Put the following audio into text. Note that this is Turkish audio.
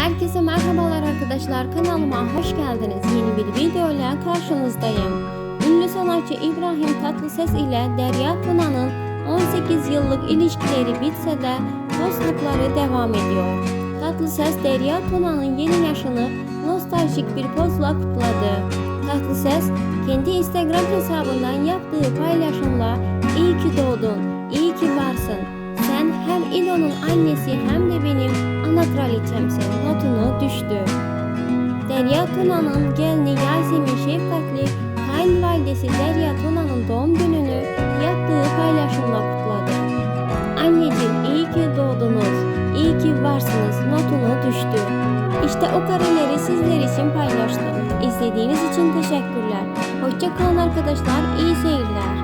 Herkese merhabalar arkadaşlar kanalıma hoş geldiniz. Yeni bir video ile karşınızdayım. Ünlü sanatçı İbrahim Tatlıses ile Derya Tuna'nın 18 yıllık ilişkileri bitse de dostlukları devam ediyor. Tatlıses Derya Tuna'nın yeni yaşını nostaljik bir pozla kutladı. Tatlıses kendi Instagram hesabından yaptığı paylaşımla iyi ki doğdun, iyi ki varsın. Sen hem İlo'nun annesi hem de benim ana kraliçemsin notunu düştü. Derya Tuna'nın gelini Yasemin Şefkatli, kayınvalidesi Derya Tuna'nın doğum gününü yaptığı paylaşımla kutladı. Anneciğim iyi ki doğdunuz, iyi ki varsınız notunu düştü. İşte o kareleri sizler için paylaştım. İzlediğiniz için teşekkürler. Hoşça kalın arkadaşlar, iyi seyirler.